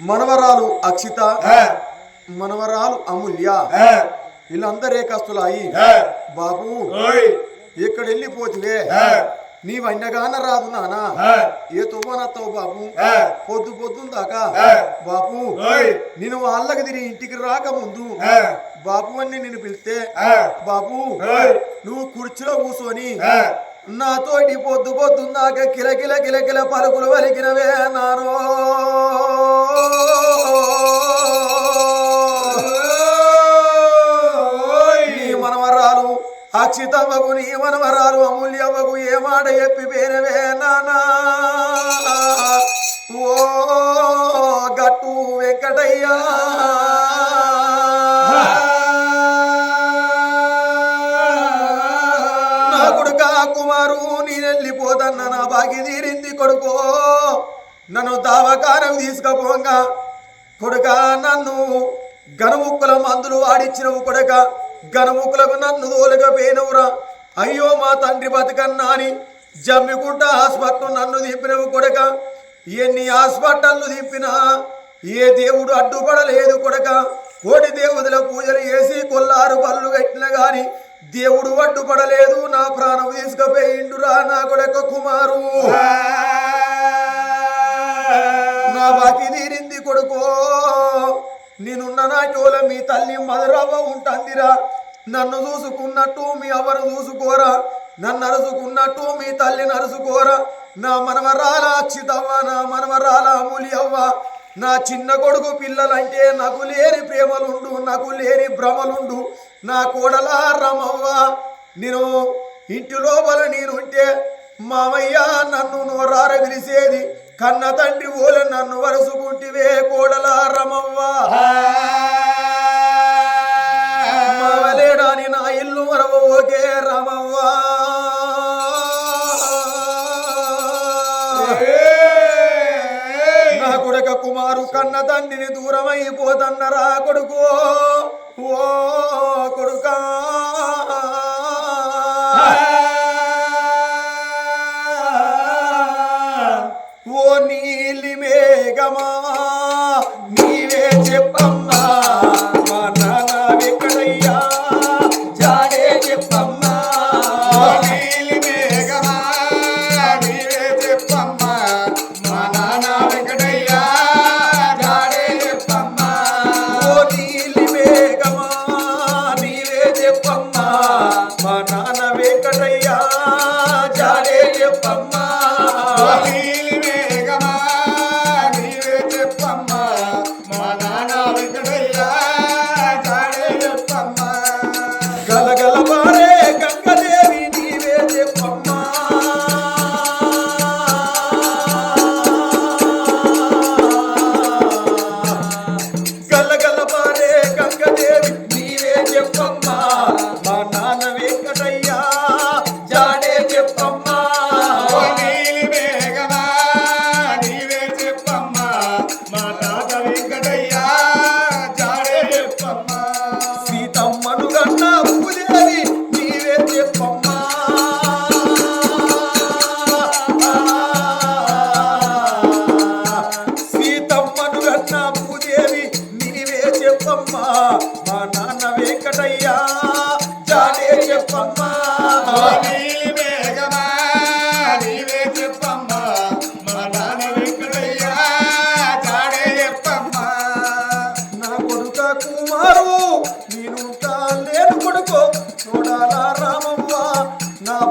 మనవరాలు అక్షిత మనవరాలు అమూల్య. వీళ్ళందరే కస్తులాయి ఆ. బాబు ఓయ్. ఎక్కడ వెళ్ళిపోతువే ఆ, నీ వన్యగాన రాదు నానా. ఏ. తువ్వనత్తావు బాబు? పొద్దు పొద్దున్న దాకా. ఓయ్. నేను వాళ్ళకి తిరిగి ఇంటికి రాకముందు బాబు అని నేను పిలిస్తే ఓయ్. నువ్వు కుర్చీలో కూర్చొని నాతోటి పొద్దు పొద్దున్నాక కిలకిల కిలకిల పలుకులు వలికినవే నానో ఓయ్ నీ మనవరాలు అక్షితవ్వకు నీ మనవరాలు అమూల్యవ్వకు ఏ మాట చెప్పి పేరవే నానా. ఓ గట్టు వెంకటయ్యా. కుమారు కుమారు నేనెళ్ళిపోతన్న నా బాగి తీరింది కొడుకో. నన్ను దావకారం తీసుకపోగా. కొడుక నన్ను గనముక్కుల మందులు వాడిచ్చినవు కొడక. గనముక్కులకు నన్ను తోలుకపోయినవురా. అయ్యో మా తండ్రి బతుకన్నా అని జమ్మికుంట హాస్పిటల్ నన్ను దింపినవు కొడక. ఎన్ని హాస్పిటల్ను దింపినా ఏ దేవుడు అడ్డుపడలేదు కొడక. దేవుడు అడ్డుపడలేదు. నా ప్రాణం తీసుకుపోయిండురా నా కొడక కుమారు. నా బాకి తీరింది కొడుకో. నేనున్న నాటోల మీ తల్లి మధురవ్వ ఉంటుందిరా. నన్ను చూసుకున్నట్టు మీ ఎవరు చూసుకోరా. నన్ను అరుచుకున్నట్టు మీ తల్లి నరుసుకోరా నా మనవరాల అచ్చితవ్వ నా మనవరాల అవ్వ నా చిన్న కొడుకు పిల్లలంటే నాకు లేని ప్రేమలుండు నాకు లేని భ్రమలుండు. నా కోడల రమవ్వ నేను ఇంటి లోపల నేనుంటే మామయ్య నన్ను నోరార పిలిచేది కన్న తండ్రి ఓల నన్ను వరుసుకుంటివే కోడల రమవ్వ. కుమారు కన్న తండ్రిని దూరం అయిపోతన్నరా ఓ కొడుకా!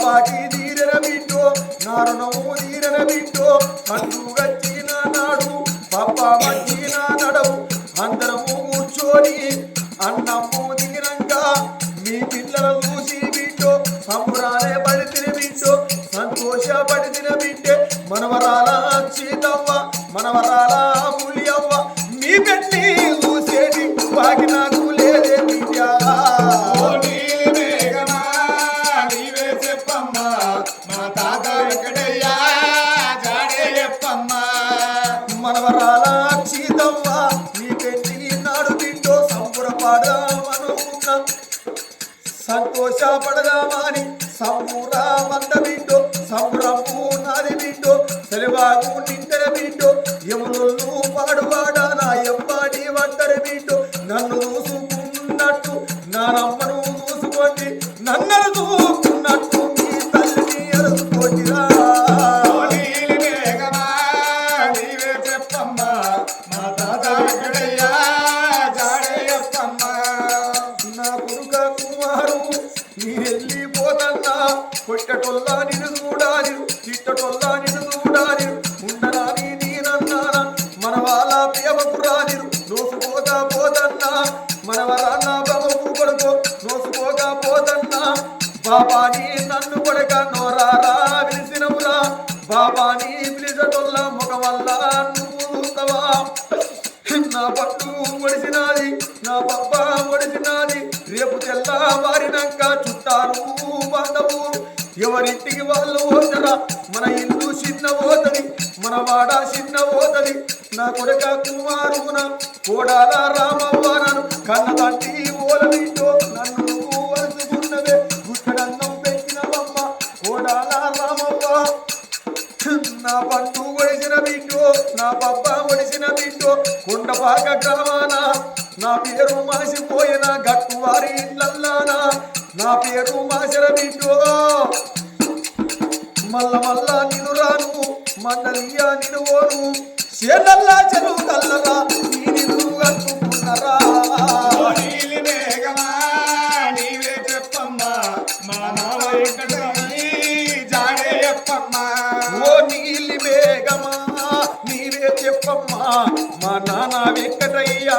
బాకి తీరన బిడ్డో నా వచ్చిన నాడు పప్ప మధ్యన నడవు. సంతోషపడదామని సంబురామంద బిడ్డో సంబురము నాది బిడ్డో సెలవాగు నిందర బిడ్డో యములు పాడువాడా నా ఎంబాడి ఒంటరి బిడ్డో నన్ను చూసుకున్నట్టు నానమ్మ బాబాని పిలిచటొల్ల ముఖ నువ్వుతవా నా పట్టు ఒడిసినాది నా పప్ప ఒడిసినాది రేపు తెల్ల వారినాక చుట్టారు బాంధవు. ఎవరింటికి వాళ్ళు పోతారా మన ఇల్లు చిన్న పోతది మన వాడ చిన్న పోతది నా కొడక కుమారున కోడాల రామవ్వ నన్ను కన్న తంటి ఓలవింటో నన్ను నువ్వు వలుచుకున్నవే గుట్టడన్నం పెట్టినవమ్మ కోడాల రామవ్వ. నా పట్టు ఒడిసిన బిడ్డో నా పప్ప ఒడిసిన బిడ్డో కొండపాక గ్రామానా నా పేరు మాసిపోయిన గట్టువారి ఇళ్ళల్లానా నా పేరు మాసిన బిడ్డో. మల్ల మల్ల నిను రాను మండలియా నిను ఓను చేనల్లా చెరువు కల్లరా నీ నిన్ను కట్టుకున్నరా. వెంకటయ్యా.